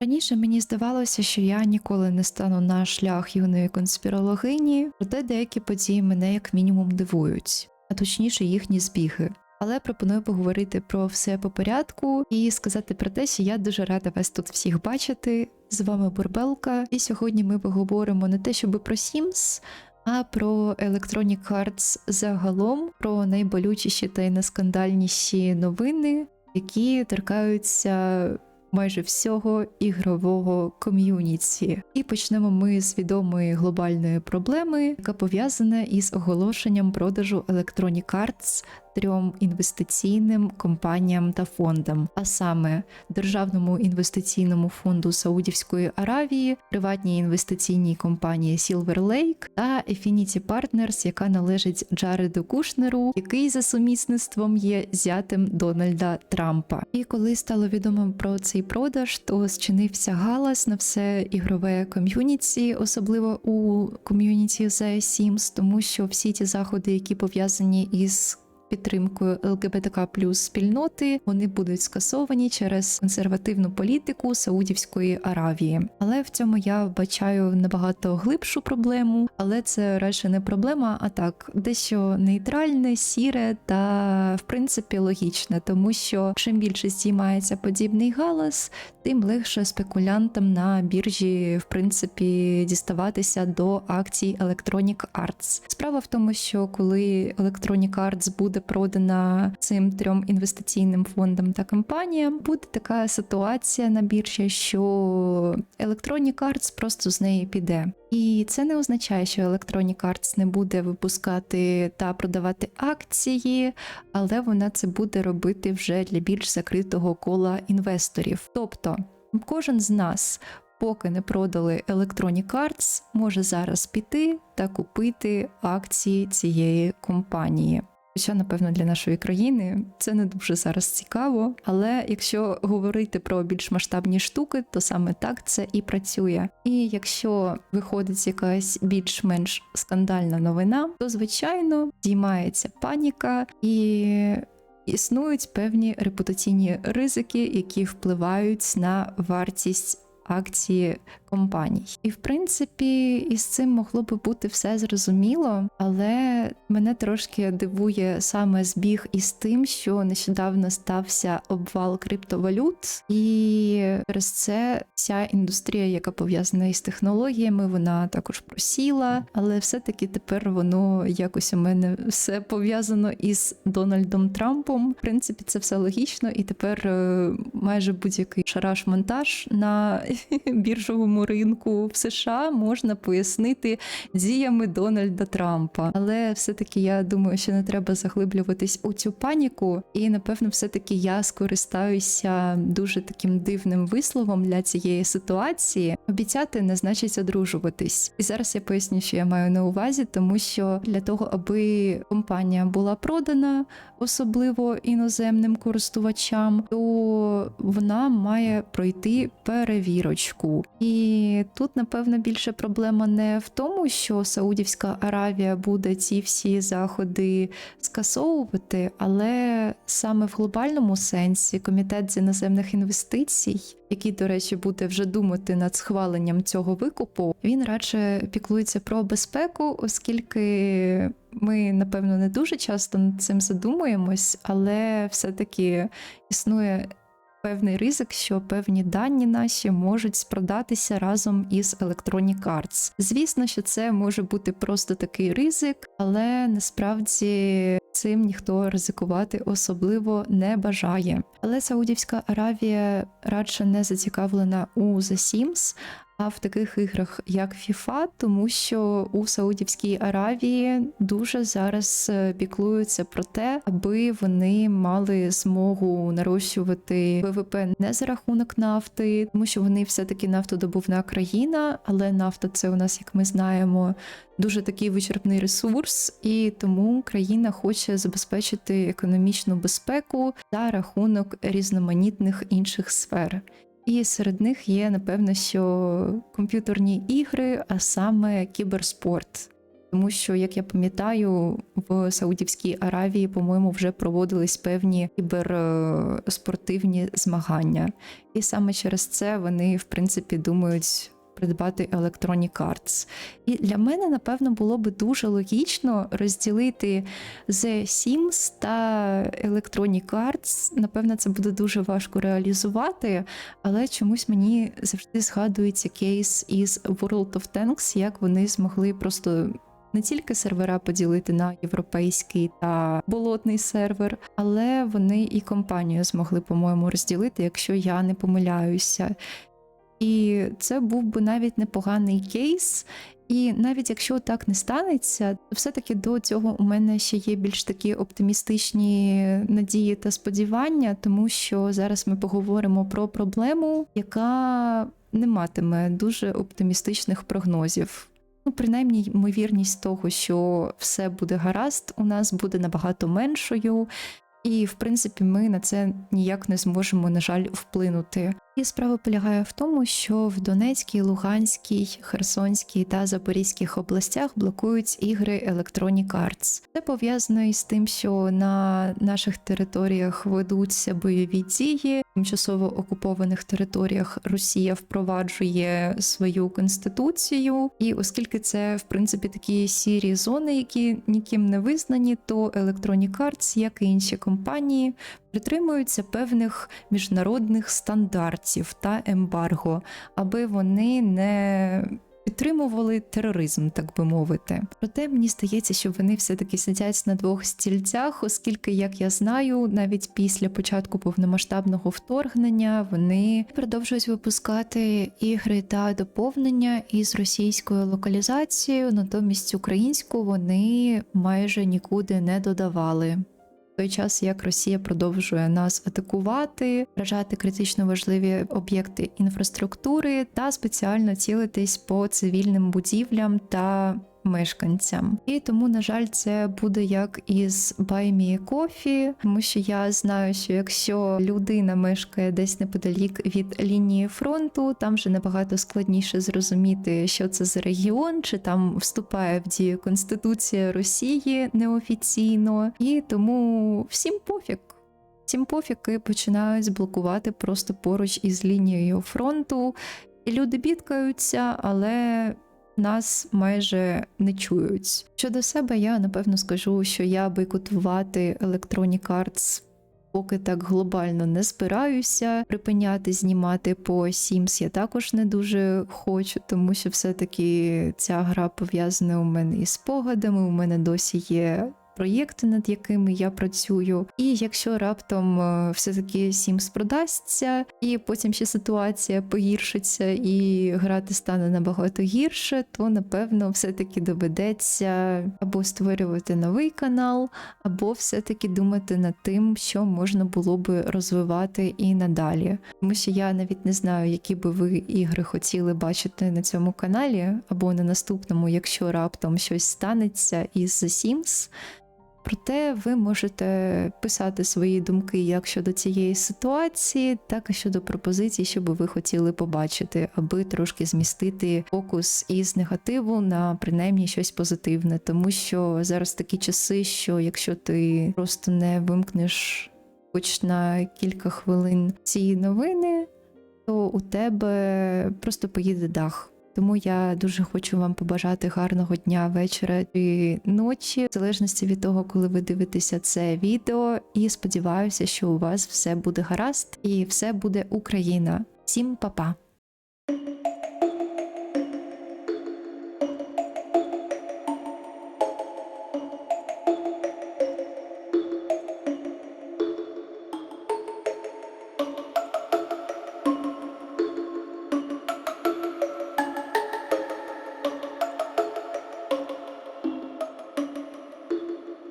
Раніше мені здавалося, що я ніколи не стану на шлях юної конспірологині, проте деякі події мене як мінімум дивують, а точніше їхні збіги. Але пропоную поговорити про все по порядку і сказати про те, що я дуже рада вас тут всіх бачити. З вами Бурбелка, і сьогодні ми поговоримо не те, щоб про Sims, а про Electronic Arts загалом, про найболючіші та й найскандальніші новини, які торкаються майже всього ігрового ком'юніті. І почнемо ми з відомої глобальної проблеми, яка пов'язана із оголошенням продажу Electronic Arts трьом інвестиційним компаніям та фондам, а саме Державному інвестиційному фонду Саудівської Аравії, приватній інвестиційній компанії Silver Lake та Affinity Partners, яка належить Джареду Кушнеру, який за сумісництвом є зятем Дональда Трампа. І коли стало відомо про цей продаж, то зчинився галас на все ігрове ком'юніті, особливо у ком'юніті The Sims, тому що всі ті заходи, які пов'язані із підтримкою ЛГБТК плюс спільноти вони будуть скасовані через консервативну політику Саудівської Аравії. Але в цьому я вбачаю набагато глибшу проблему, але це радше не проблема, а так дещо нейтральне, сіре та в принципі логічне, тому що чим більше здіймається подібний галас, тим легше спекулянтам на біржі в принципі діставатися до акцій Electronic Arts. Справа в тому, що коли Electronic Arts буде продана цим трьом інвестиційним фондам та компаніям, буде така ситуація на біржі, що Electronic Arts просто з неї піде. І це не означає, що Electronic Arts не буде випускати та продавати акції, але вона це буде робити вже для більш закритого кола інвесторів. Тобто кожен з нас. Поки не продали Electronic Arts, може зараз піти та купити акції цієї компанії. Хоча, напевно, для нашої країни це не дуже зараз цікаво. Але якщо говорити про більш масштабні штуки, то саме так це і працює. І якщо виходить якась більш-менш скандальна новина, то звичайно діймається паніка і. Існують певні репутаційні ризики, які впливають на вартість акції компаній. І в принципі, із цим могло би бути все зрозуміло, але мене трошки дивує саме збіг із тим, що нещодавно стався обвал криптовалют, і через це вся індустрія, яка пов'язана із технологіями, вона також просіла. Але все-таки тепер воно якось у мене все пов'язано із Дональдом Трампом. В принципі, це все логічно, і тепер е, майже будь-який шараш-монтаж на біржовому ринку в США можна пояснити діями Дональда Трампа. Але все-таки я думаю, що не треба заглиблюватись у цю паніку, і напевно, все-таки я скористаюся дуже таким дивним висловом для цієї ситуації. Обіцяти не значить одружуватись. І зараз я поясню, що я маю на увазі, тому що для того, аби компанія була продана, особливо іноземним користувачам, то вона має пройти перевірочку. І тут, напевно, більше проблема не в тому, що Саудівська Аравія буде ці всі заходи скасовувати, але саме в глобальному сенсі комітет з іноземних інвестицій, який, до речі, буде вже думати над схваленням цього викупу, він радше піклується про безпеку, оскільки. Ми, напевно, не дуже часто над цим задумуємось, але все-таки існує певний ризик, що певні дані наші можуть спродатися разом із Electronic Arts. Звісно, що це може бути просто такий ризик, але насправді цим ніхто ризикувати особливо не бажає. Але Саудівська Аравія радше не зацікавлена у The Sims, в таких іграх, як FIFA, тому що у Саудівській Аравії дуже зараз е, піклуються про те, аби вони мали змогу нарощувати ВВП не за рахунок нафти, тому що вони все-таки нафтодобувна країна, але нафта це у нас, як ми знаємо, дуже такий вичерпний ресурс, і тому країна хоче забезпечити економічну безпеку за рахунок різноманітних інших сфер. І серед них є, напевно, що комп'ютерні ігри, а саме кіберспорт. Тому що, як я пам'ятаю, в Саудівській Аравії, по-моєму, вже проводились певні кіберспортивні змагання, і саме через це вони, в принципі, думають придбати Electronic Arts. І для мене, напевно, було би дуже логічно розділити The Sims та Electronic Arts. Напевно, це буде дуже важко реалізувати, але чомусь мені завжди згадується кейс із World of Tanks, як вони змогли просто. Не тільки сервера поділити на європейський та болотний сервер, але вони і компанію змогли, по-моєму, розділити, якщо я не помиляюся. І це був би навіть непоганий кейс. І навіть якщо так не станеться, все-таки до цього у мене ще є більш такі оптимістичні надії та сподівання, тому що зараз ми поговоримо про проблему, яка не матиме дуже оптимістичних прогнозів. Ну, принаймні, ймовірність того, що все буде гаразд, у нас буде набагато меншою. І, в принципі, ми на це ніяк не зможемо, на жаль, вплинути. І справа полягає в тому, що в Донецькій, Луганській, Херсонській та Запорізьких областях блокують ігри Electronic Arts. Це пов'язано із тим, що на наших територіях ведуться бойові дії. Тимчасово окупованих територіях Росія впроваджує свою конституцію, і оскільки це в принципі такі сірі зони, які ніким не визнані, то Electronic Arts, як і інші компанії, притримуються певних міжнародних стандартів та ембарго, аби вони не підтримували тероризм, так би мовити. Проте мені здається, що вони все-таки сидять на двох стільцях, оскільки, як я знаю, навіть після початку повномасштабного вторгнення вони продовжують випускати ігри та доповнення із російською локалізацією, натомість українську вони майже нікуди не додавали. Той час як Росія продовжує нас атакувати, вражати критично важливі об'єкти інфраструктури та спеціально цілитись по цивільним будівлям та мешканцям. І тому, на жаль, це буде як із Кофі, тому що я знаю, що якщо людина мешкає десь неподалік від лінії фронту, там вже набагато складніше зрозуміти, що це за регіон, чи там вступає в дію Конституція Росії неофіційно, і тому всім пофіг. Всім пофіги починають блокувати просто поруч із лінією фронту, і люди бідкаються, але нас майже не чують. Щодо себе, я напевно скажу, що я бойкотувати Electronic Arts поки так глобально не збираюся. Припиняти знімати по Sims я також не дуже хочу, тому що все-таки ця гра пов'язана у мене із спогадами. У мене досі є проєкти, над якими я працюю. І якщо раптом е, все-таки Sims продасться, і потім ще ситуація погіршиться, і грати стане набагато гірше, то напевно все-таки доведеться або створювати новий канал, або все-таки думати над тим, що можна було би розвивати і надалі. Тому що я навіть не знаю, які би ви ігри хотіли бачити на цьому каналі, або на наступному, якщо раптом щось станеться із The Sims. Проте ви можете писати свої думки як щодо цієї ситуації, так і щодо пропозицій, що би ви хотіли побачити, аби трошки змістити фокус із негативу на принаймні щось позитивне. Тому що зараз такі часи, що якщо ти просто не вимкнеш хоч на кілька хвилин ці новини, то у тебе просто поїде дах. Тому я дуже хочу вам побажати гарного дня, вечора і ночі, в залежності від того, коли ви дивитеся це відео. І сподіваюся, що у вас все буде гаразд і все буде Україна. Всім па-па!